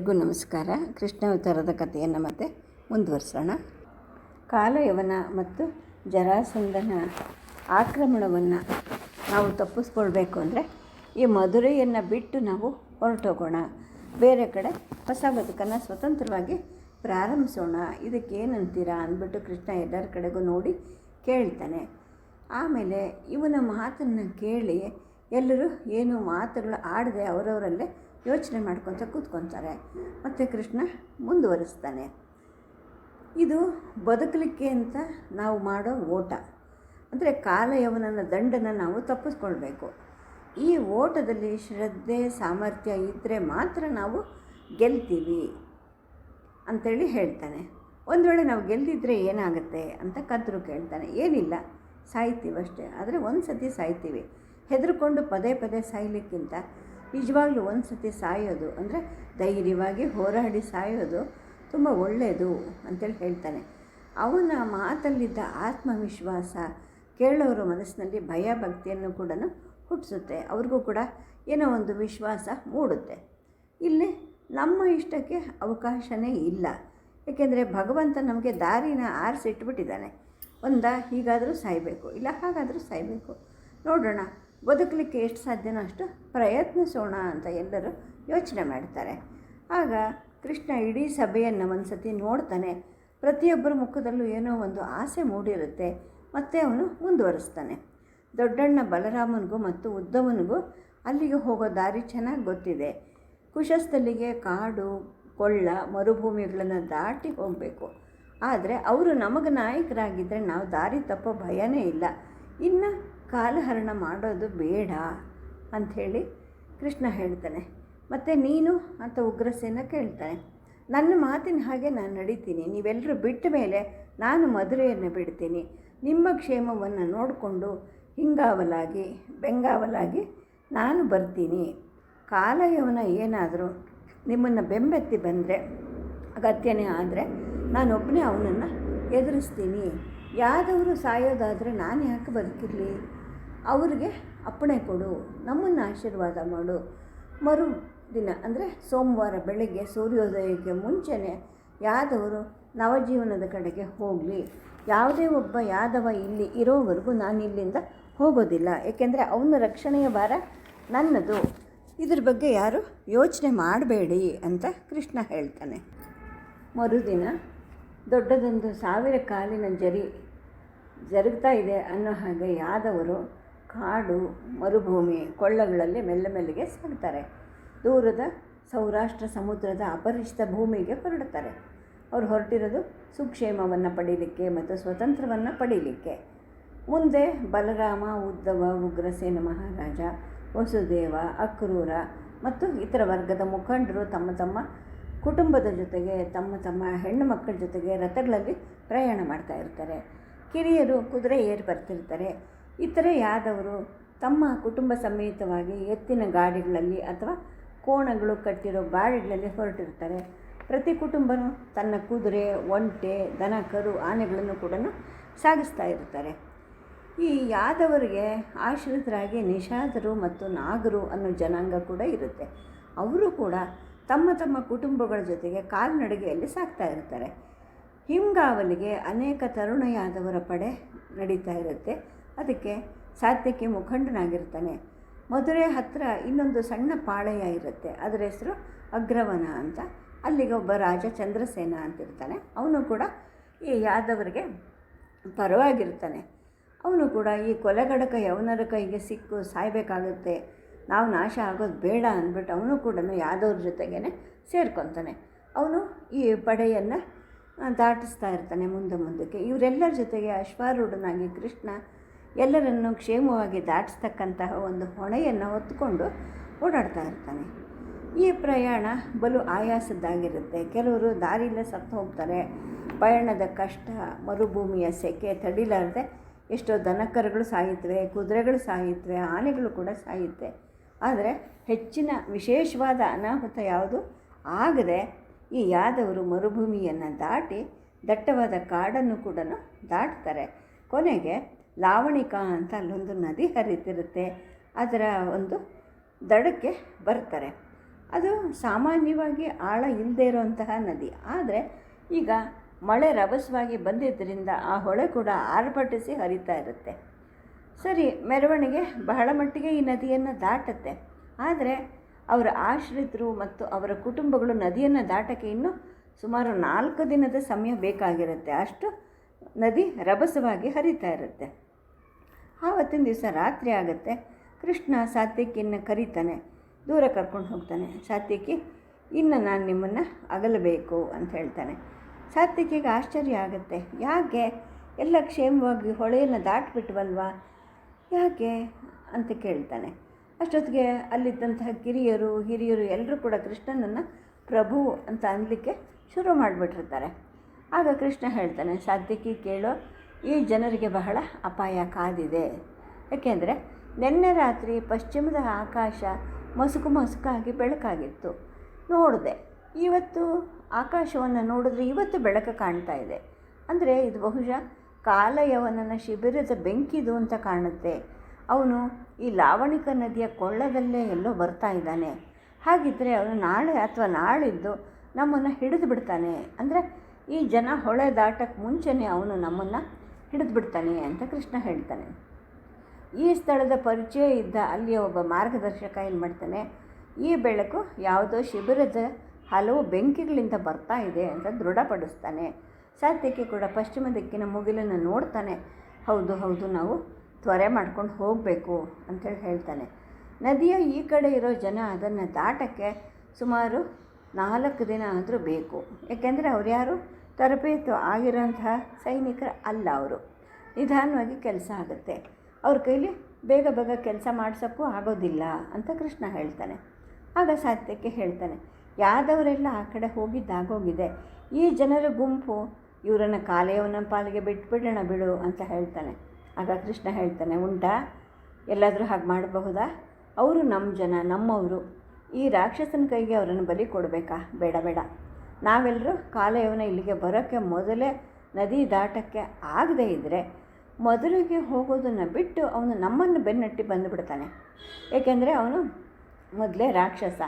ಎಲ್ರಿಗೂ ನಮಸ್ಕಾರ. ಕೃಷ್ಣ ಅವತಾರದ ಕಥೆಯನ್ನು ಮತ್ತೆ ಮುಂದುವರಿಸೋಣ. ಕಾಲಯವನ ಮತ್ತು ಜರಾಸಂಧನ ಆಕ್ರಮಣವನ್ನು ನಾವು ತಪ್ಪಿಸ್ಕೊಳ್ಬೇಕು ಅಂದರೆ ಈ ಮಧುರೆಯನ್ನು ಬಿಟ್ಟು ನಾವು ಹೊರಟೋಗೋಣ. ಬೇರೆ ಕಡೆ ಹೊಸ ಬದುಕನ್ನು ಸ್ವತಂತ್ರವಾಗಿ ಪ್ರಾರಂಭಿಸೋಣ. ಇದಕ್ಕೆ ಏನಂತೀರಾ ಅಂದ್ಬಿಟ್ಟು ಕೃಷ್ಣ ಎಲ್ಲರ ಕಡೆಗೂ ನೋಡಿ ಕೇಳ್ತಾನೆ. ಆಮೇಲೆ ಇವನ ಮಾತನ್ನು ಕೇಳಿ ಎಲ್ಲರೂ ಏನು ಮಾತುಗಳು ಆಡದೆ ಅವರವರಲ್ಲೇ ಯೋಚನೆ ಮಾಡ್ಕೊತ ಕೂತ್ಕೊತಾರೆ. ಮತ್ತು ಕೃಷ್ಣ ಮುಂದುವರಿಸ್ತಾನೆ. ಇದು ಬದುಕಲಿಕ್ಕೆ ಅಂತ ನಾವು ಮಾಡೋ ಓಟ. ಅಂದರೆ ಕಾಲಯವನನ ದಂಡನ ನಾವು ತಪ್ಪಿಸ್ಕೊಳ್ಬೇಕು. ಈ ಓಟದಲ್ಲಿ ಶ್ರದ್ಧೆ, ಸಾಮರ್ಥ್ಯ ಇದ್ದರೆ ಮಾತ್ರ ನಾವು ಗೆಲ್ತೀವಿ ಅಂಥೇಳಿ ಹೇಳ್ತಾನೆ. ಒಂದು ವೇಳೆ ನಾವು ಗೆಲ್ದಿದ್ರೆ ಏನಾಗುತ್ತೆ ಅಂತ ಕದ್ರು ಕೇಳ್ತಾನೆ. ಏನಿಲ್ಲ, ಸಾಯ್ತೀವಷ್ಟೇ. ಆದರೆ ಒಂದು ಸತಿ ಸಾಯ್ತೀವಿ. ಹೆದರ್ಕೊಂಡು ಪದೇ ಪದೇ ಸಾಯ್ಲಿಕ್ಕಿಂತ ನಿಜವಾಗ್ಲೂ ಒಂದು ಸತಿ ಸಾಯೋದು ಅಂದರೆ ಧೈರ್ಯವಾಗಿ ಹೋರಾಡಿ ಸಾಯೋದು ತುಂಬ ಒಳ್ಳೆಯದು ಅಂತೇಳಿ ಹೇಳ್ತಾನೆ. ಅವನ ಮಾತಲ್ಲಿದ್ದ ಆತ್ಮವಿಶ್ವಾಸ ಕೇಳೋರ ಮನಸ್ಸಿನಲ್ಲಿ ಭಯ ಭಕ್ತಿಯನ್ನು ಕೂಡ ಹುಟ್ಟಿಸುತ್ತೆ. ಅವ್ರಿಗೂ ಕೂಡ ಏನೋ ಒಂದು ವಿಶ್ವಾಸ ಮೂಡುತ್ತೆ. ಇಲ್ಲಿ ನಮ್ಮ ಇಷ್ಟಕ್ಕೆ ಅವಕಾಶವೇ ಇಲ್ಲ. ಏಕೆಂದರೆ ಭಗವಂತ ನಮಗೆ ದಾರಿನ ಆರಿಸಿಟ್ಬಿಟ್ಟಿದ್ದಾನೆ. ಒಂದ ಹೀಗಾದರೂ ಸಾಯಬೇಕು, ಇಲ್ಲ ಹಾಗಾದರೂ ಸಾಯಬೇಕು. ನೋಡೋಣ. ಬದುಕಲಿಕ್ಕೆ ಎಷ್ಟು ಸಾಧ್ಯನೋ ಅಷ್ಟು ಪ್ರಯತ್ನಿಸೋಣ ಅಂತ ಎಲ್ಲರೂ ಯೋಚನೆ ಮಾಡ್ತಾರೆ. ಆಗ ಕೃಷ್ಣ ಇಡೀ ಸಭೆಯನ್ನು ಒಂದು ಸತಿ ನೋಡ್ತಾನೆ. ಪ್ರತಿಯೊಬ್ಬರ ಮುಖದಲ್ಲೂ ಏನೋ ಒಂದು ಆಸೆ ಮೂಡಿರುತ್ತೆ. ಮತ್ತೆ ಅವನು ಮುಂದುವರಿಸ್ತಾನೆ. ದೊಡ್ಡಣ್ಣ ಬಲರಾಮನಿಗೂ ಮತ್ತು ಉದ್ದವನಿಗೂ ಅಲ್ಲಿಗೆ ಹೋಗೋ ದಾರಿ ಚೆನ್ನಾಗಿ ಗೊತ್ತಿದೆ. ಕುಶಸ್ಥಲಿಗೆ ಕಾಡು, ಕೊಳ್ಳ, ಮರುಭೂಮಿಗಳನ್ನು ದಾಟಿ ಹೋಗಬೇಕು. ಆದರೆ ಅವರು ನಮಗೆ ನಾಯಕರಾಗಿದ್ದರೆ ನಾವು ದಾರಿ ತಪ್ಪೋ ಭಯನೇ ಇಲ್ಲ. ಇನ್ನು ಕಾಲಹರಣ ಮಾಡೋದು ಬೇಡ ಅಂಥೇಳಿ ಕೃಷ್ಣ ಹೇಳ್ತಾನೆ. ಮತ್ತು ನೀನು ಅಂತ ಉಗ್ರಸೇನ ಕೇಳ್ತಾನೆ. ನನ್ನ ಮಾತಿನ ಹಾಗೆ ನಾನು ನಡೀತೀನಿ. ನೀವೆಲ್ಲರೂ ಬಿಟ್ಟ ಮೇಲೆ ನಾನು ಮದುವೆಯನ್ನು ಬಿಡ್ತೀನಿ. ನಿಮ್ಮ ಕ್ಷೇಮವನ್ನು ನೋಡಿಕೊಂಡು ಹಿಂಗಾವಲಾಗಿ, ಬೆಂಗಾವಲಾಗಿ ನಾನು ಬರ್ತೀನಿ. ಕಾಲಯವನ ಏನಾದರೂ ನಿಮ್ಮನ್ನು ಬೆಂಬೆತ್ತಿ ಬಂದರೆ, ಅಗತ್ಯನೇ ಆದರೆ ನಾನೊಬ್ಬನೇ ಅವನನ್ನು ಎದುರಿಸ್ತೀನಿ. ಯಾದವರು ಸಾಯೋದಾದರೆ ನಾನು ಯಾಕೆ ಬದುಕಿರಲಿ? ಅವ್ರಿಗೆ ಅಪ್ಪಣೆ ಕೊಡು, ನಮ್ಮನ್ನು ಆಶೀರ್ವಾದ ಮಾಡು. ಮರು ದಿನ ಅಂದರೆ ಸೋಮವಾರ ಬೆಳಗ್ಗೆ ಸೂರ್ಯೋದಯಕ್ಕೆ ಮುಂಚೆನೇ ಯಾದವರು ನವಜೀವನದ ಕಡೆಗೆ ಹೋಗಲಿ. ಯಾವುದೇ ಒಬ್ಬ ಯಾದವ ಇಲ್ಲಿ ಇರೋವರೆಗೂ ನಾನು ಇಲ್ಲಿಂದ ಹೋಗೋದಿಲ್ಲ. ಏಕೆಂದರೆ ಅವನ ರಕ್ಷಣೆಯ ಭಾರ ನನ್ನದು. ಇದ್ರ ಬಗ್ಗೆ ಯಾರು ಯೋಚನೆ ಮಾಡಬೇಡಿ ಅಂತ ಕೃಷ್ಣ ಹೇಳ್ತಾನೆ. ಮರುದಿನ ದೊಡ್ಡದೊಂದು ಸಾವಿರ ಕಾಲಿನ ಜರಿ ಜರುಗ್ತಾ ಇದೆ ಅನ್ನೋ ಹಾಗೆ ಯಾದವರು ಕಾಡು, ಮರುಭೂಮಿ, ಕೊಳ್ಳಗಳಲ್ಲಿ ಮೆಲ್ಲ ಮೆಲ್ಲಿಗೆ ಸಾಗ್ತಾರೆ. ದೂರದ ಸೌರಾಷ್ಟ್ರ ಸಮುದ್ರದ ಅಪರಿಚಿತ ಭೂಮಿಗೆ ಹೊರಡ್ತಾರೆ. ಅವ್ರು ಹೊರಟಿರೋದು ಸುಕ್ಷೇಮವನ್ನು ಪಡೀಲಿಕ್ಕೆ ಮತ್ತು ಸ್ವತಂತ್ರವನ್ನು ಪಡೀಲಿಕ್ಕೆ. ಮುಂದೆ ಬಲರಾಮ ಉದ್ಧವ ಉಗ್ರಸೇನ ಮಹಾರಾಜ, ವಸುದೇವ, ಅಕ್ರೂರ ಮತ್ತು ಇತರ ವರ್ಗದ ಮುಖಂಡರು ತಮ್ಮ ತಮ್ಮ ಕುಟುಂಬದ ಜೊತೆಗೆ, ತಮ್ಮ ತಮ್ಮ ಹೆಣ್ಣು ಮಕ್ಕಳ ಜೊತೆಗೆ ರಥಗಳಲ್ಲಿ ಪ್ರಯಾಣ ಮಾಡ್ತಾ ಇರ್ತಾರೆ. ಕಿರಿಯರು ಕುದುರೆ ಏರಿ ಬರ್ತಿರ್ತಾರೆ. ಇತರೆ ಯಾದವರು ತಮ್ಮ ಕುಟುಂಬ ಸಮೇತವಾಗಿ ಎತ್ತಿನ ಗಾಡಿಗಳಲ್ಲಿ ಅಥವಾ ಕೋಣಗಳು ಕಟ್ಟಿರೋ ಗಾಡಿಗಳಲ್ಲಿ ಹೊರಟಿರ್ತಾರೆ. ಪ್ರತಿ ಕುಟುಂಬನೂ ತನ್ನ ಕುದುರೆ, ಒಂಟೆ, ದನ, ಕರು, ಆನೆಗಳನ್ನು ಕೂಡ ಸಾಗಿಸ್ತಾ ಇರ್ತಾರೆ. ಈ ಯಾದವರಿಗೆ ಆಶ್ರಿತರಾಗಿ ನಿಷಾದರು ಮತ್ತು ನಾಗರು ಅನ್ನೋ ಜನಾಂಗ ಕೂಡ ಇರುತ್ತೆ. ಅವರು ಕೂಡ ತಮ್ಮ ತಮ್ಮ ಕುಟುಂಬಗಳ ಜೊತೆಗೆ ಕಾಲ್ನಡಿಗೆಯಲ್ಲಿ ಸಾಕ್ತಾ ಇರ್ತಾರೆ. ಹಿಂಗಾವಲಿಗೆ ಅನೇಕ ತರುಣ ಯಾದವರ ಪಡೆ ನಡೀತಾ ಇರುತ್ತೆ. ಅದಕ್ಕೆ ಸಾತ್ಯಕ್ಕೆ ಮುಖಂಡನಾಗಿರ್ತಾನೆ. ಮಧುರೆ ಹತ್ತಿರ ಇನ್ನೊಂದು ಸಣ್ಣ ಪಾಳೆಯ ಇರುತ್ತೆ. ಅದರ ಹೆಸರು ಅಗ್ರವನ ಅಂತ. ಅಲ್ಲಿಗೆ ಒಬ್ಬ ರಾಜ ಚಂದ್ರಸೇನ ಅಂತಿರ್ತಾನೆ. ಅವನು ಕೂಡ ಈ ಯಾದವರಿಗೆ ಪರವಾಗಿರ್ತಾನೆ. ಅವನು ಕೂಡ ಈ ಕೊಲೆಗಡಕ ಯವನರ ಕೈಗೆ ಸಿಕ್ಕು ಸಾಯಬೇಕಾಗುತ್ತೆ. ನಾವು ನಾಶ ಆಗೋದು ಬೇಡ ಅಂದ್ಬಿಟ್ಟು ಅವನು ಕೂಡ ಯಾದವ್ರ ಜೊತೆಗೇ ಸೇರ್ಕೊತಾನೆ. ಅವನು ಈ ಪಡೆಯನ್ನು ದಾಟಿಸ್ತಾ ಇರ್ತಾನೆ ಮುಂದೆ ಮುಂದಕ್ಕೆ. ಇವರೆಲ್ಲರ ಜೊತೆಗೆ ಅಶ್ವಾರೂಢನಾಗಿ ಕೃಷ್ಣ ಎಲ್ಲರನ್ನು ಕ್ಷೇಮವಾಗಿ ದಾಟಿಸ್ತಕ್ಕಂತಹ ಒಂದು ಹೊಣೆಯನ್ನು ಹೊತ್ತುಕೊಂಡು ಓಡಾಡ್ತಾ ಇರ್ತಾನೆ. ಈ ಪ್ರಯಾಣ ಬಲು ಆಯಾಸದ್ದಾಗಿರುತ್ತೆ. ಕೆಲವರು ದಾರಿಯಲ್ಲೇ ಸತ್ತು ಹೋಗ್ತಾರೆ. ಪಯಣದ ಕಷ್ಟ, ಮರುಭೂಮಿಯ ಸೆಕೆ ತಡಿಲಾರದೆ ಎಷ್ಟೋ ದನಕರುಗಳು ಸಾಯುತ್ತವೆ, ಕುದುರೆಗಳು ಸಾಯುತ್ತವೆ, ಆನೆಗಳು ಕೂಡ ಸಾಯುತ್ತೆ. ಆದರೆ ಹೆಚ್ಚಿನ ವಿಶೇಷವಾದ ಅನಾಹುತ ಯಾವುದು? ಆಗದೆ ಈ ಯಾದವರು ಮರುಭೂಮಿಯನ್ನು ದಾಟಿ ದಟ್ಟವಾದ ಕಾಡನ್ನು ಕೂಡ ದಾಟ್ತಾರೆ. ಕೊನೆಗೆ ಲಾವಣಿಕಾ ಅಂತ ಅಲ್ಲೊಂದು ನದಿ ಹರಿತಿರುತ್ತೆ. ಅದರ ಒಂದು ದಡಕ್ಕೆ ಬರ್ತಾರೆ. ಅದು ಸಾಮಾನ್ಯವಾಗಿ ಆಳ ಇಲ್ಲದೇ ಇರುವಂತಹ ನದಿ. ಆದರೆ ಈಗ ಮಳೆ ರಭಸವಾಗಿ ಬಂದಿದ್ದರಿಂದ ಆ ಹೊಳೆ ಕೂಡ ಆರ್ಭಟಿಸಿ ಹರಿತಾ ಇರುತ್ತೆ. ಸರಿ, ಮೆರವಣಿಗೆ ಬಹಳ ಮಟ್ಟಿಗೆ ಈ ನದಿಯನ್ನು ದಾಟುತ್ತೆ. ಆದರೆ ಅವರ ಆಶ್ರಿತರು ಮತ್ತು ಅವರ ಕುಟುಂಬಗಳು ನದಿಯನ್ನು ದಾಟಕ್ಕೆ ಇನ್ನೂ ಸುಮಾರು ನಾಲ್ಕು ದಿನದ ಸಮಯ ಬೇಕಾಗಿರುತ್ತೆ. ಅಷ್ಟು ನದಿ ರಭಸವಾಗಿ ಹರಿತಾ ಇರುತ್ತೆ. ಆವತ್ತಿನ ದಿವಸ ರಾತ್ರಿ ಆಗುತ್ತೆ. ಕೃಷ್ಣ ಸಾತ್ವಿಕಿಯನ್ನು ಕರೀತಾನೆ. ದೂರ ಕರ್ಕೊಂಡು ಹೋಗ್ತಾನೆ. ಸಾತ್ವಿಕಿ, ಇನ್ನು ನಾನು ನಿಮ್ಮನ್ನು ಅಗಲಬೇಕು ಅಂತ ಹೇಳ್ತಾನೆ. ಸಾತ್ವಿಕಿಗೆ ಆಶ್ಚರ್ಯ ಆಗುತ್ತೆ. ಯಾಕೆ? ಎಲ್ಲ ಕ್ಷೇಮವಾಗಿ ಹೊಳೆಯನ್ನು ದಾಟ್ಬಿಟ್ವಲ್ವಾ? ಯಾಕೆ ಅಂತ ಕೇಳ್ತಾನೆ. ಅಷ್ಟೊತ್ತಿಗೆ ಅಲ್ಲಿದ್ದಂತಹ ಕಿರಿಯರು, ಹಿರಿಯರು ಎಲ್ಲರೂ ಕೂಡ ಕೃಷ್ಣನನ್ನು ಪ್ರಭು ಅಂತ ಅನ್ಲಿಕ್ಕೆ ಶುರು ಮಾಡಿಬಿಟ್ಟಿರ್ತಾರೆ. ಆಗ ಕೃಷ್ಣ ಹೇಳ್ತಾನೆ ಸಾಧ್ಯಕ್ಕೆ ಕೇಳೋ, ಈ ಜನರಿಗೆ ಬಹಳ ಅಪಾಯ ಕಾದಿದೆ. ಏಕೆಂದರೆ ನಿನ್ನೆ ರಾತ್ರಿ ಪಶ್ಚಿಮದ ಆಕಾಶ ಮಸುಕು ಮಸುಕಾಗಿ ಬೆಳಕಾಗಿತ್ತು. ನೋಡಿದೆ, ಇವತ್ತು ಆಕಾಶವನ್ನು ನೋಡಿದ್ರೆ ಇವತ್ತು ಬೆಳಕು ಕಾಣ್ತಾ ಇದೆ. ಅಂದರೆ ಇದು ಬಹುಶಃ ಕಾಲಯವನನ ಶಿಬಿರದ ಬೆಂಕಿದು ಅಂತ ಕಾಣುತ್ತೆ. ಅವನು ಈ ಲಾವಣಿಕ ನದಿಯ ಕೊಳ್ಳದಲ್ಲೇ ಎಲ್ಲೋ ಬರ್ತಾ ಇದ್ದಾನೆ. ಹಾಗಿದ್ದರೆ ಅವನು ನಾಳೆ ಅಥವಾ ನಾಳಿದ್ದು ನಮ್ಮನ್ನು ಹಿಡಿದು ಬಿಡ್ತಾನೆ. ಅಂದರೆ ಈ ಜನ ಹೊಳೆ ದಾಟಕ್ಕೆ ಮುಂಚೆನೇ ಅವನು ನಮ್ಮನ್ನು ಹಿಡಿದು ಬಿಡ್ತಾನೆ ಅಂತ ಕೃಷ್ಣ ಹೇಳ್ತಾನೆ. ಈ ಸ್ಥಳದ ಪರಿಚಯ ಇದ್ದ ಅಲ್ಲಿಯ ಒಬ್ಬ ಮಾರ್ಗದರ್ಶಕ ಏನು ಮಾಡ್ತಾನೆ, ಈ ಬೆಳಕು ಯಾವುದೋ ಶಿಬಿರದ ಹಲವು ಬೆಂಕಿಗಳಿಂದ ಬರ್ತಾ ಇದೆ ಅಂತ ದೃಢಪಡಿಸ್ತಾನೆ. ಸದ್ಯಕ್ಕೆ ಕೂಡ ಪಶ್ಚಿಮ ದಿಕ್ಕಿನ ಮುಗಿಲನ್ನು ನೋಡ್ತಾನೆ. ಹೌದು ಹೌದು, ನಾವು ತ್ವರೆ ಮಾಡ್ಕೊಂಡು ಹೋಗಬೇಕು ಅಂತೇಳಿ ಹೇಳ್ತಾನೆ. ನದಿಯ ಈ ಕಡೆ ಇರೋ ಜನ ಅದನ್ನು ದಾಟಕ್ಕೆ ಸುಮಾರು ನಾಲ್ಕು ದಿನ ಆದರೂ ಬೇಕು. ಯಾಕೆಂದರೆ ಅವ್ರು ಯಾರು? ತರಬೇತು ಆಗಿರೋಂತಹ ಸೈನಿಕರು ಅಲ್ಲ ಅವರು. ನಿಧಾನವಾಗಿ ಕೆಲಸ ಆಗುತ್ತೆ. ಅವ್ರ ಕೈಲಿ ಬೇಗ ಬೇಗ ಕೆಲಸ ಮಾಡಿಸೋಕ್ಕೂ ಆಗೋದಿಲ್ಲ ಅಂತ ಕೃಷ್ಣ ಹೇಳ್ತಾನೆ. ಆಗ ಸಾತ್ಯಕ್ಕೆ ಹೇಳ್ತಾನೆ, ಯಾದವರೆಲ್ಲ ಆ ಕಡೆ ಹೋಗಿದ್ದಾಗೋಗಿದೆ. ಈ ಜನರ ಗುಂಪು ಇವರನ್ನು ಕಾಲೆಯವನ ಪಾಲಿಗೆ ಬಿಟ್ಬಿಡೋಣ ಬಿಡು ಅಂತ ಹೇಳ್ತಾನೆ. ಆಗ ಕೃಷ್ಣ ಹೇಳ್ತಾನೆ, ಉಂಟಾ? ಎಲ್ಲಾದರೂ ಹಾಗೆ ಮಾಡಬಹುದಾ? ಅವರು ನಮ್ಮ ಜನ, ನಮ್ಮವರು. ಈ ರಾಕ್ಷಸನ ಕೈಗೆ ಅವರನ್ನು ಬಲಿ ಕೊಡಬೇಕಾ? ಬೇಡ ಬೇಡ. ನಾವೆಲ್ಲರೂ ಕಾಲಯವನ ಇಲ್ಲಿಗೆ ಬರೋಕ್ಕೆ ಮೊದಲೇ ನದಿ ದಾಟಕ್ಕೆ ಆಗದೇ ಇದ್ದರೆ ಮೊದಲಿಗೆ ಹೋಗೋದನ್ನು ಬಿಟ್ಟು ಅವನು ನಮ್ಮನ್ನು ಬೆನ್ನಟ್ಟಿ ಬಂದುಬಿಡ್ತಾನೆ. ಏಕೆಂದರೆ ಅವನು ಮೊದಲೇ ರಾಕ್ಷಸ.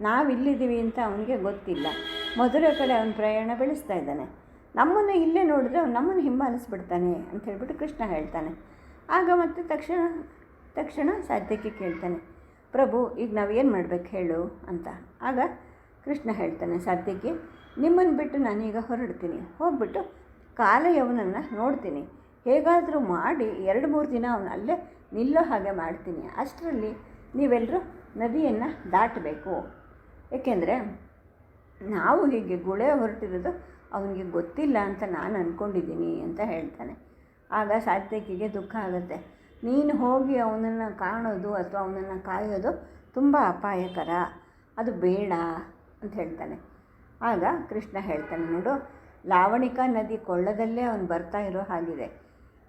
ನಾವಿಲ್ಲಿದ್ದೀವಿ ಅಂತ ಅವನಿಗೆ ಗೊತ್ತಿಲ್ಲ. ಮೊದಲ ಕಡೆ ಅವನು ಪ್ರಯಾಣ ಬೆಳೆಸ್ತಾ ಇದ್ದಾನೆ. ನಮ್ಮನ್ನು ಇಲ್ಲೇ ನೋಡಿದ್ರೆ ಅವ್ನು ನಮ್ಮನ್ನು ಹಿಂಬಾಲಿಸ್ಬಿಡ್ತಾನೆ ಅಂತ ಹೇಳ್ಬಿಟ್ಟು ಕೃಷ್ಣ ಹೇಳ್ತಾನೆ. ಆಗ ಮತ್ತೆ ತಕ್ಷಣ ತಕ್ಷಣ ಸಾಧ್ಯಕ್ಕೆ ಕೇಳ್ತಾನೆ, ಪ್ರಭು, ಈಗ ನಾವು ಏನು ಮಾಡ್ಬೇಕು ಹೇಳು ಅಂತ. ಆಗ ಕೃಷ್ಣ ಹೇಳ್ತಾನೆ ಸದ್ಯಕ್ಕೆ ನಿಮ್ಮನ್ನು ಬಿಟ್ಟು ನಾನೀಗ ಹೊರಡ್ತೀನಿ. ಹೋಗ್ಬಿಟ್ಟು ಕಾಲಯವನನ್ನು ನೋಡ್ತೀನಿ. ಹೇಗಾದರೂ ಮಾಡಿ ಎರಡು ಮೂರು ದಿನ ಅವನು ಅಲ್ಲೇ ನಿಲ್ಲೋ ಹಾಗೆ ಮಾಡ್ತೀನಿ. ಅಷ್ಟರಲ್ಲಿ ನೀವೆಲ್ಲರೂ ನದಿಯನ್ನು ದಾಟಬೇಕು. ಏಕೆಂದರೆ ನಾವು ಹೀಗೆ ಗುಳೆ ಹೊರಟಿರೋದು ಅವನಿಗೆ ಗೊತ್ತಿಲ್ಲ ಅಂತ ನಾನು ಅಂದ್ಕೊಂಡಿದ್ದೀನಿ ಅಂತ ಹೇಳ್ತಾನೆ. ಆಗ ಸಾತ್ವಿಕಿಗೆ ದುಃಖ ಆಗುತ್ತೆ. ನೀನು ಹೋಗಿ ಅವನನ್ನು ಕಾಣೋದು ಅಥವಾ ಅವನನ್ನು ಕಾಯೋದು ತುಂಬ ಅಪಾಯಕರ. ಅದು ಬೇಡ. ಅಂತ ಹೇಳ್ತಾನೆ. ಆಗ ಕೃಷ್ಣ ಹೇಳ್ತಾನೆ, ನೋಡು, ಲಾವಣಿಕಾ ನದಿ ಕೊಳ್ಳದಲ್ಲೇ ಅವನು ಬರ್ತಾ ಇರೋ ಹಾಗಿದೆ.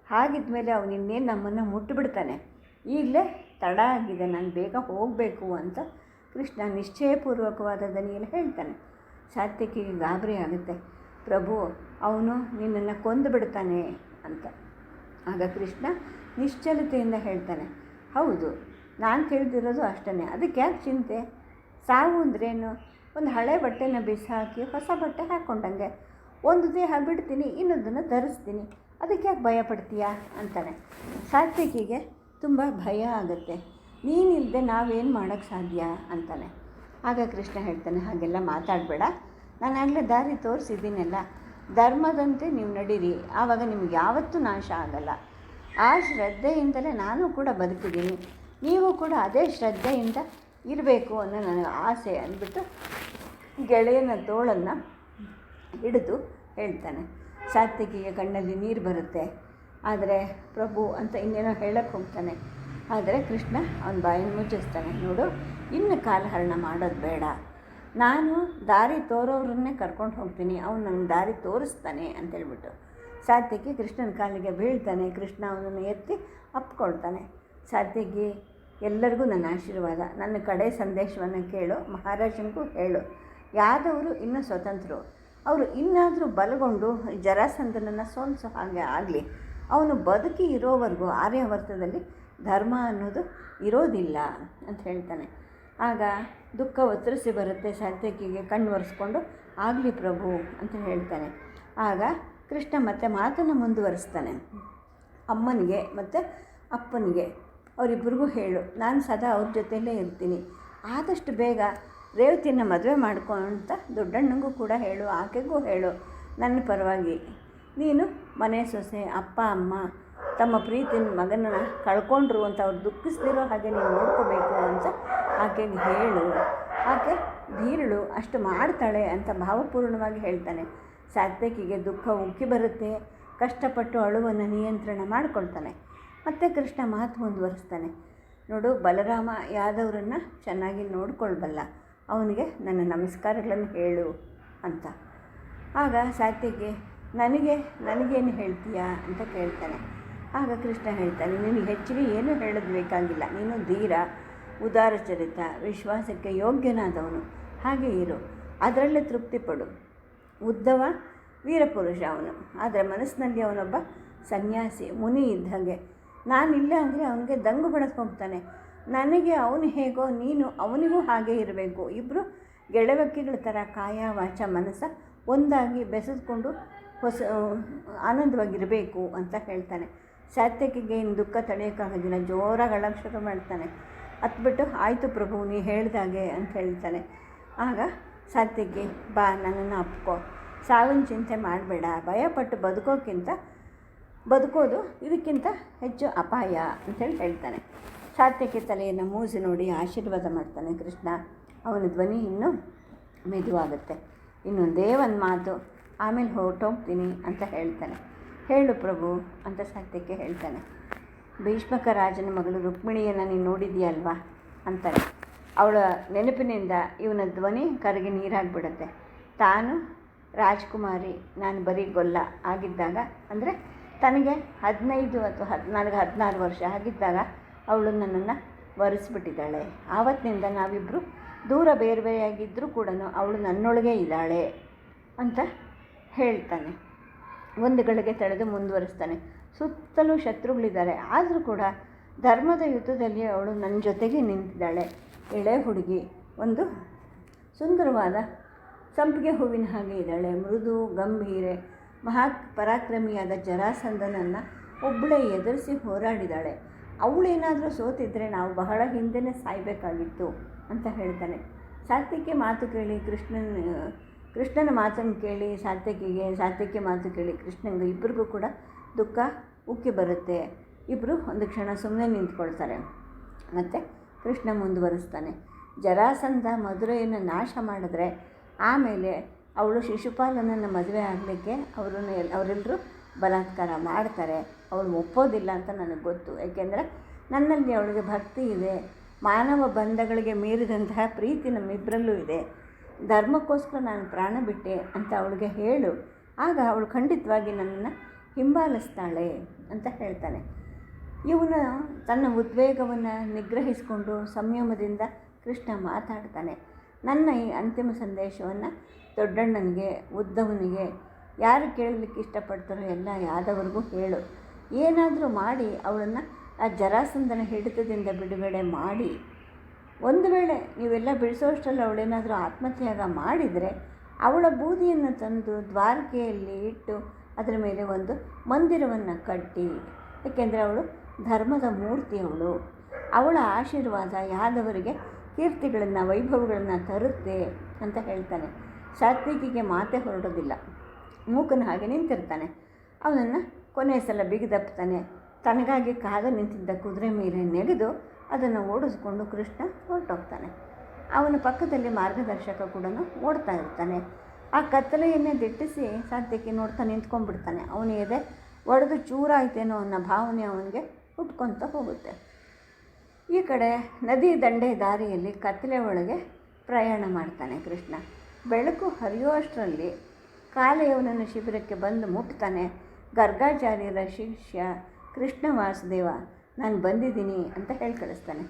ಹಾಗಿದ್ಮೇಲೆ ಅವನು ಇನ್ನೇನು ನಮ್ಮನ್ನು ಮುಟ್ಟಿಬಿಡ್ತಾನೆ ಈಗಲೇ ತಡ ಆಗಿದೆ, ನಾನು ಬೇಗ ಹೋಗಬೇಕು ಅಂತ ಕೃಷ್ಣ ನಿಶ್ಚಯಪೂರ್ವಕವಾದ ದನಿಯಲ್ಲಿ ಹೇಳ್ತಾನೆ. ಸಾತ್ವಿಕಿಗೆ ಗಾಬರಿ ಆಗುತ್ತೆ. ಪ್ರಭು, ಅವನು ನಿನ್ನನ್ನು ಕೊಂದು ಬಿಡ್ತಾನೆ ಅಂತ. ಆಗ ಕೃಷ್ಣ ನಿಶ್ಚಲತೆಯಿಂದ ಹೇಳ್ತಾನೆ, ಹೌದು, ನಾನು ತಿಳಿದಿರೋದು ಅಷ್ಟನೇ ಅದಕ್ಕೆ ಯಾಕೆ ಚಿಂತೆ? ಸಾವು ಅಂದ್ರೇನು? ಒಂದು ಹಳೆ ಬಟ್ಟೆನ ಬಿಸಾಕಿ ಹೊಸ ಬಟ್ಟೆ ಹಾಕ್ಕೊಂಡಂಗೆ ಒಂದು ದೇಹ ಬಿಡ್ತೀನಿ, ಇನ್ನೊಂದನ್ನು ಧರಿಸ್ತೀನಿ. ಅದಕ್ಕೆ ಯಾಕೆ ಭಯ ಪಡ್ತೀಯಾ? ಅಂತಾನೆ. ಸಾತ್ವಿಕಿಗೆ ತುಂಬ ಭಯ ಆಗುತ್ತೆ. ನೀನಿಲ್ಲದೆ ನಾವೇನು ಮಾಡೋಕ್ಕೆ ಸಾಧ್ಯ? ಅಂತಾನೆ. ಆಗ ಕೃಷ್ಣ ಹೇಳ್ತಾನೆ, ಹಾಗೆಲ್ಲ ಮಾತಾಡಬೇಡ. ನಾನಾಗಲೇ ದಾರಿ ತೋರಿಸಿದ್ದೀನಲ್ಲ. ಧರ್ಮದಂತೆ ನೀವು ನಡೀರಿ. ಆವಾಗ ನಿಮ್ಗೆ ಯಾವತ್ತೂ ನಾಶ ಆಗಲ್ಲ. ಆ ಶ್ರದ್ಧೆಯಿಂದಲೇ ನಾನು ಕೂಡ ಬದುಕಿದ್ದೀನಿ. ನೀವು ಕೂಡ ಅದೇ ಶ್ರದ್ಧೆಯಿಂದ ಇರಬೇಕು ಅನ್ನೋ ನನಗೆ ಆಸೆ ಅಂದ್ಬಿಟ್ಟು ಗೆಳೆಯನ ತೋಳನ್ನು ಹಿಡಿದು ಹೇಳ್ತಾನೆ. ಸಾತ್ವಿಕಿಗೆ ಕಣ್ಣಲ್ಲಿ ನೀರು ಬರುತ್ತೆ. ಆದರೆ ಪ್ರಭು ಅಂತ ಇನ್ನೇನೋ ಹೇಳಕ್ಕೆ ಹೋಗ್ತಾನೆ. ಆದರೆ ಕೃಷ್ಣ ಅವನ ಬಾಯನ್ನು ಮುಚ್ಚಿಸ್ತಾನೆ. ನೋಡು, ಇನ್ನು ಕಾಲಹರಣ ಮಾಡೋದು ಬೇಡ. ನಾನು ದಾರಿ ತೋರೋರನ್ನೇ ಕರ್ಕೊಂಡು ಹೋಗ್ತೀನಿ. ಅವನು ನನಗೆ ದಾರಿ ತೋರಿಸ್ತಾನೆ ಅಂತೇಳ್ಬಿಟ್ಟು ಸಾತ್ವಿಕಿ ಕೃಷ್ಣನ ಕಾಲಿಗೆ ಬೀಳ್ತಾನೆ. ಕೃಷ್ಣ ಅವನನ್ನು ಎತ್ತಿ ಅಪ್ಕೊಳ್ತಾನೆ. ಸಾತ್ವಿಕಿ ಎಲ್ಲರಿಗೂ ನನ್ನ ಆಶೀರ್ವಾದ. ನನ್ನ ಕಡೆ ಸಂದೇಶವನ್ನು ಕೇಳು, ಮಹಾರಾಜನಿಗೂ ಹೇಳು. ಯಾದವರು ಇನ್ನೂ ಸ್ವತಂತ್ರರು. ಅವರು ಇನ್ನಾದರೂ ಬಲಗೊಂಡು ಜರಾಸಂಧನನ್ನು ಸೋಲಿಸೋ ಹಾಗೆ ಆಗಲಿ. ಅವನು ಬದುಕಿ ಇರೋವರೆಗೂ ಆರ್ಯವರ್ತದಲ್ಲಿ ಧರ್ಮ ಅನ್ನೋದು ಇರೋದಿಲ್ಲ ಅಂತ ಹೇಳ್ತಾನೆ. ಆಗ ದುಃಖ ಒತ್ತರಿಸಿ ಬರುತ್ತೆ ಸಾತ್ಯಕಿಗೆ ಕಣ್ಣು ಒರೆಸ್ಕೊಂಡು ಆಗಲಿ ಪ್ರಭು ಅಂತ ಹೇಳ್ತಾನೆ. ಆಗ ಕೃಷ್ಣ ಮತ್ತೆ ಮಾತನ್ನು ಮುಂದುವರಿಸ್ತಾನೆ. ಅಮ್ಮನಿಗೆ ಮತ್ತು ಅಪ್ಪನಿಗೆ. ಅವರಿಬ್ಬರಿಗೂ ಹೇಳು. ನಾನು ಸದಾ ಅವ್ರ ಜೊತೆಯಲ್ಲೇ ಇರ್ತೀನಿ. ಆದಷ್ಟು ಬೇಗ ರೇವತಿನ ಮದುವೆ ಮಾಡ್ಕೊ ಅಂತ ದೊಡ್ಡಣ್ಣಗೂ ಕೂಡ ಹೇಳು, ಆಕೆಗೂ ಹೇಳು. ನನ್ನ ಪರವಾಗಿ ನೀನು ಮನೆ ಸೊಸೆ, ಅಪ್ಪ, ಅಮ್ಮ, ತಮ್ಮ ಪ್ರೀತಿನ ಮಗನ ಕಳ್ಕೊಂಡ್ರು ಅಂತ ಅವ್ರು ದುಃಖಿಸ್ದಿರೋ ಹಾಗೆ ನೀನು ನೋಡ್ಕೋಬೇಕು ಅಂತ ಆಕೆಗೆ ಹೇಳು. ಆಕೆ ಧೀರಳು, ಅಷ್ಟು ಮಾಡ್ತಾಳೆ ಅಂತ ಭಾವಪೂರ್ಣವಾಗಿ ಹೇಳ್ತಾನೆ. ಸಾತ್ವಿಕಿಗೆ ದುಃಖ ಉಕ್ಕಿ ಬರುತ್ತೆ, ಕಷ್ಟಪಟ್ಟು ಅಳುವನ್ನು ನಿಯಂತ್ರಣ ಮಾಡ್ಕೊಳ್ತಾನೆ. ಮತ್ತೆ ಕೃಷ್ಣ ಮಾತು ಮುಂದುವರಿಸ್ತಾನೆ. ನೋಡು, ಬಲರಾಮ ಯಾದವರನ್ನು ಚೆನ್ನಾಗಿ ನೋಡ್ಕೊಳ್ಬಲ್ಲ. ಅವನಿಗೆ ನನ್ನ ನಮಸ್ಕಾರಗಳನ್ನು ಹೇಳು ಅಂತ. ಆಗ ಸಾತ್ಯಕ್ಕೆ ನನಗೆ, ನನಗೇನು ಹೇಳ್ತೀಯಾ ಅಂತ ಕೇಳ್ತಾನೆ. ಆಗ ಕೃಷ್ಣ ಹೇಳ್ತಾನೆ, ನಿನಗೆ ಹೆಚ್ಚಿಗೆ ಏನು ಹೇಳೋದು ಬೇಕಾಗಿಲ್ಲ. ನೀನು ಧೀರ, ಉದಾರ ಚರಿತ, ವಿಶ್ವಾಸಕ್ಕೆ ಯೋಗ್ಯನಾದವನು. ಹಾಗೆ ಇರು, ಅದರಲ್ಲೇ ತೃಪ್ತಿಪಡು. ಉದ್ದವ, ವೀರಪುರುಷ ಅವನು. ಆದರೆ ಮನಸ್ಸಿನಲ್ಲಿ ಅವನೊಬ್ಬ ಸನ್ಯಾಸಿ ಮುನಿ ಇದ್ದಂಗೆ ನಾನಿಲ್ಲ ಅಂದರೆ ಅವನಿಗೆ ದಂಗು ಬೆಳೆಸ್ಕೊಂಬ್ತಾನೆ ನನಗೆ ಅವನು ಹೇಗೋ, ನೀನು ಅವನಿಗೂ ಹಾಗೆ ಇರಬೇಕು. ಇಬ್ಬರು ಗೆಳವಕ್ಕಿಗಳ ಥರ ಕಾಯ ವಾಚ ಮನಸ್ಸ ಒಂದಾಗಿ ಬೆಸೆದುಕೊಂಡು ಹೊಸ ಆನಂದವಾಗಿರಬೇಕು ಅಂತ ಹೇಳ್ತಾನೆ. ಸಾತ್ಯಕಿಗೆ ಇನ್ನು ದುಃಖ ತಡೆಯೋಕ್ಕಾಗೋದಿಲ್ಲ ಜೋರಾಗಿ ಅಳಕ್ಕೆ ಶುರು ಮಾಡ್ತಾನೆ. ಹತ್ಬಿಟ್ಟು ಆಯಿತು ಪ್ರಭು, ನೀ ಹೇಳ್ದಾಗೆ ಅಂತ ಹೇಳ್ತಾನೆ. ಆಗ ಸಾತ್ಯಕ್ಕೆ ಬಾ, ನನ್ನನ್ನು ಅಪ್ಕೋ. ಸಾವಿನ ಚಿಂತೆ ಮಾಡಬೇಡ, ಭಯಪಟ್ಟು ಬದುಕೋಕ್ಕಿಂತ ಬದುಕೋದು ಇದಕ್ಕಿಂತ ಹೆಚ್ಚು ಅಪಾಯ ಅಂತೇಳಿ ಹೇಳ್ತಾನೆ. ಸಾತ್ಯಕ್ಕೆ ತಲೆಯನ್ನು ಮೂಸಿ ನೋಡಿ ಆಶೀರ್ವಾದ ಮಾಡ್ತಾನೆ ಕೃಷ್ಣ. ಅವನ ಧ್ವನಿ ಇನ್ನೂ ಮೆದುವಾಗುತ್ತೆ. ಇನ್ನೊಂದೇ ಒಂದು ಮಾತು, ಆಮೇಲೆ ಹೊರಟೋಗ್ತೀನಿ ಅಂತ ಹೇಳ್ತಾನೆ. ಹೇಳು ಪ್ರಭು ಅಂತ ಸತ್ಯಕ್ಕೆ ಹೇಳ್ತಾನೆ. ಭೀಷ್ಮಕ ರಾಜನ ಮಗಳು ರುಕ್ಮಿಣಿಯನ್ನು ನೀನು ನೋಡಿದೆಯಲ್ವಾ ಅಂತಾನೆ. ಅವಳ ನೆನಪಿನಿಂದ ಇವನ ಧ್ವನಿ ಕರಗಿ ನೀರಾಗಿಬಿಡುತ್ತೆ. ತಾನು ರಾಜ್ಕುಮಾರಿ, ನಾನು ಬರೀ ಗೊಲ್ಲ ಆಗಿದ್ದಾಗ ಅಂದರೆ ತನಗೆ ಹದಿನೈದು ಅಥವಾ ಹದ್, ನನಗೆ ಹದಿನಾರು ವರ್ಷ ಆಗಿದ್ದಾಗ ಅವಳು ನನ್ನನ್ನು ಒರೆಸ್ಬಿಟ್ಟಿದ್ದಾಳೆ ಆವತ್ತಿನಿಂದ ನಾವಿಬ್ಬರು ದೂರ ಬೇರೆ ಬೇರೆಯಾಗಿದ್ದರೂ ಕೂಡ ಅವಳು ನನ್ನೊಳಗೆ ಇದ್ದಾಳೆ ಅಂತ ಹೇಳ್ತಾನೆ. ಒಂದು ಗಳಿಗೆ ತಳೆದು ಮುಂದುವರಿಸ್ತಾನೆ. ಸುತ್ತಲೂ ಶತ್ರುಗಳಿದ್ದಾರೆ. ಆದರೂ ಕೂಡ ಧರ್ಮದ ಯುದ್ಧದಲ್ಲಿ ಅವಳು ನನ್ನ ಜೊತೆಗೆ ನಿಂತಿದ್ದಾಳೆ. ಎಳೆ ಹುಡುಗಿ. ಒಂದು ಸುಂದರವಾದ ಸಂಪಿಗೆ ಹೂವಿನ ಹಾಗೆ ಇದ್ದಾಳೆ. ಮೃದು, ಗಂಭೀರೆ. ಮಹಾ ಪರಾಕ್ರಮಿಯಾದ ಜರಾಸಂಧನನ್ನು ಒಬ್ಬಳೇ ಎದುರಿಸಿ ಹೋರಾಡಿದಾಳೆ. ಅವಳೇನಾದರೂ ಸೋತಿದ್ರೆ ನಾವು ಬಹಳ ಹಿಂದೆನೇ ಸಾಯಬೇಕಾಗಿತ್ತು ಅಂತ ಹೇಳ್ತಾನೆ. ಸಾತ್ವಿಕೆ ಮಾತು ಕೇಳಿ ಕೃಷ್ಣನ ಕೃಷ್ಣನ ಮಾತನ್ನು ಕೇಳಿ ಸಾತ್ವಿಕಿಗೆ, ಸಾತ್ವಿಕೆ ಮಾತು ಕೇಳಿ ಕೃಷ್ಣನಿಗೆ ಇಬ್ಬರಿಗೂ ಕೂಡ ದುಃಖ ಉಕ್ಕಿ ಬರುತ್ತೆ. ಇಬ್ಬರು ಒಂದು ಕ್ಷಣ ಸುಮ್ಮನೆ ನಿಂತ್ಕೊಳ್ತಾರೆ. ಮತ್ತು ಕೃಷ್ಣ ಮುಂದುವರಿಸ್ತಾನೆ. ಜರಾಸಂಧ ಮಧುರೆಯನ್ನು ನಾಶ ಮಾಡಿದ್ರೆ ಆಮೇಲೆ ಅವಳು ಶಿಶುಪಾಲನನ್ನು ಮದುವೆ ಆಗಲಿಕ್ಕೆ ಅವರನ್ನು ಎಲ್ ಅವರೆಲ್ಲರೂ ಬಲಾತ್ಕಾರ ಮಾಡ್ತಾರೆ. ಅವಳು ಒಪ್ಪೋದಿಲ್ಲ ಅಂತ ನನಗೆ ಗೊತ್ತು. ಏಕೆಂದರೆ ನನ್ನಲ್ಲಿ ಅವಳಿಗೆ ಭಕ್ತಿ ಇದೆ. ಮಾನವ ಬಂಧಗಳಿಗೆ ಮೀರಿದಂತಹ ಪ್ರೀತಿ ನಮ್ಮಿಬ್ಬರಲ್ಲೂ ಇದೆ. ಧರ್ಮಕ್ಕೋಸ್ಕರ ನಾನು ಪ್ರಾಣ ಬಿಟ್ಟೆ ಅಂತ ಅವಳಿಗೆ ಹೇಳು. ಆಗ ಅವಳು ಖಂಡಿತವಾಗಿ ನನ್ನನ್ನು ಹಿಂಬಾಲಿಸ್ತಾಳೆ ಅಂತ ಹೇಳ್ತಾನೆ. ಇವನು ತನ್ನ ಉದ್ವೇಗವನ್ನು ನಿಗ್ರಹಿಸಿಕೊಂಡು ಸಂಯಮದಿಂದ ಕೃಷ್ಣ ಮಾತಾಡ್ತಾನೆ. ನನ್ನ ಈ ಅಂತಿಮ ಸಂದೇಶವನ್ನು ದೊಡ್ಡಣ್ಣನಿಗೆ, ಉದ್ದವನಿಗೆ ಯಾರು ಕೇಳಲಿಕ್ಕೆ ಇಷ್ಟಪಡ್ತಾರೋ ಎಲ್ಲ ಯಾದವರಿಗೂ ಹೇಳು. ಏನಾದರೂ ಮಾಡಿ ಅವಳನ್ನು ಆ ಜರಾಸಂದನ ಹಿಡಿತದಿಂದ ಬಿಡುಗಡೆ ಮಾಡಿ. ಒಂದು ವೇಳೆ ನೀವೆಲ್ಲ ಬಿಡಿಸೋಷ್ಟರಲ್ಲಿ ಅವಳೇನಾದರೂ ಆತ್ಮತ್ಯಾಗ ಮಾಡಿದರೆ ಅವಳ ಬೂದಿಯನ್ನು ತಂದು ದ್ವಾರಕೆಯಲ್ಲಿ ಇಟ್ಟು ಅದರ ಮೇಲೆ ಒಂದು ಮಂದಿರವನ್ನು ಕಟ್ಟಿ. ಏಕೆಂದರೆ ಅವಳು ಧರ್ಮದ ಮೂರ್ತಿ ಅವಳು. ಅವಳ ಆಶೀರ್ವಾದ ಯಾದವರಿಗೆ ಕೀರ್ತಿಗಳನ್ನು, ವೈಭವಗಳನ್ನು ತರುತ್ತೆ ಅಂತ ಹೇಳ್ತಾನೆ. ಸಾತ್ವಿಕಿಗೆ ಮಾತೆ ಹೊರಡೋದಿಲ್ಲ. ಮೂಕನ ಹಾಗೆ ನಿಂತಿರ್ತಾನೆ. ಅವನನ್ನು ಕೊನೆಯ ಸಲ ಬಿಗಿದಪ್ತಾನೆ ತನಗಾಗಿ ಕಾದು ನಿಂತಿದ್ದ ಕುದುರೆ ಮೇಲೆ ನೆಗೆದು ಅದನ್ನು ಓಡಿಸ್ಕೊಂಡು ಕೃಷ್ಣ ಹೊರಟೋಗ್ತಾನೆ. ಅವನ ಪಕ್ಕದಲ್ಲಿ ಮಾರ್ಗದರ್ಶಕ ಕೂಡ ಓಡ್ತಾ ಇರ್ತಾನೆ. ಆ ಕತ್ತಲೆಯನ್ನೇ ದಿಟ್ಟಿಸಿ ಸಾತ್ಯಕ್ಕೆ ನೋಡ್ತಾ ನಿಂತ್ಕೊಂಡ್ಬಿಡ್ತಾನೆ. ಅವನ ಎದೆ ಒಡೆದು ಚೂರಾಯ್ತೇನೋ ಅನ್ನೋ ಭಾವನೆ ಅವನಿಗೆ ಹುಟ್ಕೊತ ಹೋಗುತ್ತೆ. ಈ ಕಡೆ ನದಿ ದಂಡೆ ದಾರಿಯಲ್ಲಿ ಕತ್ತಲೆ ಒಳಗೆ ಪ್ರಯಾಣ ಮಾಡ್ತಾನೆ ಕೃಷ್ಣ. ಬೆಳಕು ಹರಿಯುವಷ್ಟರಲ್ಲಿ ಕಾಲೆಯವನನ್ನು ಶಿಬಿರಕ್ಕೆ ಬಂದು ಮುಟ್ತಾನೆ. ಗರ್ಗಾಚಾರ್ಯರ ಶಿಷ್ಯ, ಕೃಷ್ಣ ವಾಸುದೇವ, ನಾನು ಬಂದಿದ್ದೀನಿ ಅಂತ ಹೇಳಿ ಕಳಿಸ್ತಾನೆ.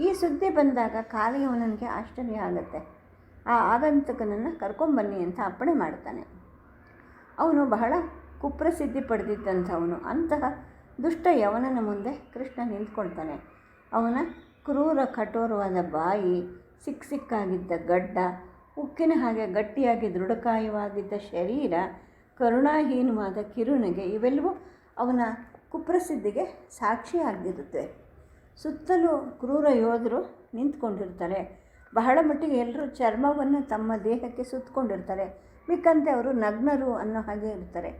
ಈ ಸುದ್ದಿ ಬಂದಾಗ ಕಾಲೆಯವನಿಗೆ ಆಶ್ಚರ್ಯ ಆಗುತ್ತೆ. ಆ ಆಗಂತಕನನ್ನು ಕರ್ಕೊಂಬನ್ನಿ ಅಂತ ಅಪ್ಪಣೆ ಮಾಡ್ತಾನೆ. ಅವನು ಬಹಳ ಕುಪ್ರಸಿದ್ಧಿ ಪಡೆದಿದ್ದಂಥವನು. ಅಂತಹ ದುಷ್ಟ ಯವನನ ಮುಂದೆ ಕೃಷ್ಣ ನಿಂತ್ಕೊಳ್ತಾನೆ. ಅವನ ಕ್ರೂರ ಕಠೋರವಾದ ಬಾಯಿ ಸಿಕ್ಕ ಸಿಕ್ಕಾಗಿದ್ದ ಗಡ್ಡ, ಉಕ್ಕಿನ ಹಾಗೆ ಗಟ್ಟಿಯಾಗಿ ದೃಢಕಾಯವಾಗಿದ್ದ ಶರೀರ, ಕರುಣಾಹೀನವಾದ ಕಿರುಣಿಗೆ ಇವೆಲ್ಲವೂ ಅವನ ಕುಪ್ರಸಿದ್ಧಿಗೆ ಸಾಕ್ಷಿಯಾಗಿರುತ್ತೆ ಸುತ್ತಲೂ ಕ್ರೂರ ಯೋಧರು ನಿಂತ್ಕೊಂಡಿರ್ತಾರೆ. ಬಹಳ ಮಟ್ಟಿಗೆ ಎಲ್ಲರೂ ಚರ್ಮವನ್ನು ತಮ್ಮ ದೇಹಕ್ಕೆ ಸುತ್ತಕೊಂಡಿರ್ತಾರೆ ಮಿಕ್ಕಂತೆ ಅವರು ನಗ್ನರು ಅನ್ನೋ ಹಾಗೆ ಇರ್ತಾರೆ.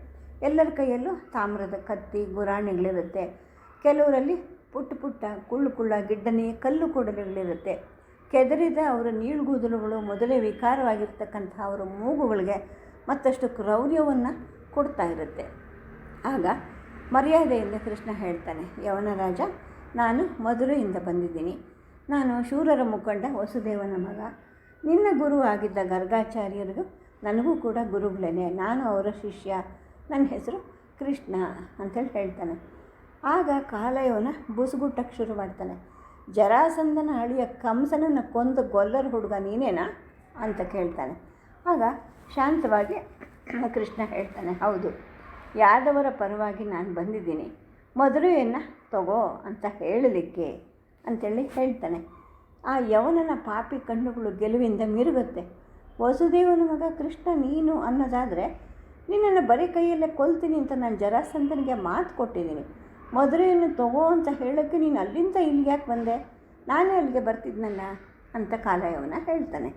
ಎಲ್ಲರ ಕೈಯಲ್ಲೂ ತಾಮ್ರದ ಕತ್ತಿ, ಗುರಾಣಿಗಳಿರುತ್ತೆ. ಕೆಲವರಲ್ಲಿ ಪುಟ್ಟ ಪುಟ್ಟ ಕುಳ್ಳು ಕುಳ್ಳ ಗಿಡ್ಡನೆ ಕಲ್ಲು ಕೊಡಲಿಗಳಿರುತ್ತೆ ಕೆದರಿದ ಅವರ ನೀಳುಗೂದಲುಗಳು ಮೊದಲೇ ವಿಕಾರವಾಗಿರ್ತಕ್ಕಂಥ ಅವರ ಮೂಗುಗಳಿಗೆ ಮತ್ತಷ್ಟು ಕ್ರೌರ್ಯವನ್ನು ಕೊಡ್ತಾ ಇರುತ್ತೆ. ಆಗ ಮರ್ಯಾದೆಯಿಂದ ಕೃಷ್ಣ ಹೇಳ್ತಾನೆ, ಯವನ ರಾಜ, ನಾನು ಮಧುರೆಯಿಂದ ಬಂದಿದ್ದೀನಿ. ನಾನು ಶೂರರ ಮುಖಂಡ ವಸುದೇವನ ಮಗ. ನಿನ್ನ ಗುರು ಆಗಿದ್ದ ಗರ್ಗಾಚಾರ್ಯರಿಗೂ ನನಗೂ ಕೂಡ ಗುರುಗಳೇನೆ. ನಾನು ಅವರ ಶಿಷ್ಯ. ನನ್ನ ಹೆಸರು ಕೃಷ್ಣ ಅಂತೇಳಿ ಹೇಳ್ತಾನೆ. ಆಗ ಕಾಲಯವನ ಬುಸುಗುಟ್ಟಕ್ಕೆ ಶುರು ಮಾಡ್ತಾನೆ ಜರಾಸಂದನ ಅಳಿಯ ಕಂಸನನ್ನು ಕೊಂದು ಗೊಲ್ಲರ ಹುಡುಗ ನೀನೇನಾ? ಅಂತ ಕೇಳ್ತಾನೆ. ಆಗ ಶಾಂತವಾಗಿ ಕೃಷ್ಣ ಹೇಳ್ತಾನೆ, ಹೌದು, ಯಾದವರ ಪರವಾಗಿ ನಾನು ಬಂದಿದ್ದೀನಿ. ಮದುವೆಯನ್ನು ತಗೋ ಅಂತ ಹೇಳಲಿಕ್ಕೆ ಅಂತೇಳಿ ಹೇಳ್ತಾನೆ. ಆ ಯವನನ ಪಾಪಿ ಕಣ್ಣುಗಳು ಗೆಲುವಿಂದ ಮಿರುಗುತ್ತೆ. ವಸುದೇವನ ಮಗ ಕೃಷ್ಣ, ನೀನು ಅನ್ನೋದಾದರೆ ನಿನ್ನನ್ನು ಬರೀ ಕೈಯಲ್ಲೇ ಕೊಲ್ತೀನಿ ಅಂತ ನಾನು ಜರಾಸಂದನಿಗೆ ಮಾತು ಕೊಟ್ಟಿದ್ದೀನಿ. ಮದುವೆಯನ್ನು ತಗೋ ಅಂತ ಹೇಳೋಕ್ಕೆ ನೀನು ಅಲ್ಲಿಂದ ಇಲ್ಲಿಗೆ ಯಾಕೆ ಬಂದೆ? ನಾನೇ ಅಲ್ಲಿಗೆ ಬರ್ತಿದ್ನಲ್ಲ ಅಂತ ಕಾಲಯವನ ಹೇಳ್ತಾನೆ.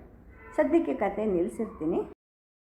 ಸದ್ಯಕ್ಕೆ ಕತೆ ನಿಲ್ಲಿಸಿರ್ತೀನಿ.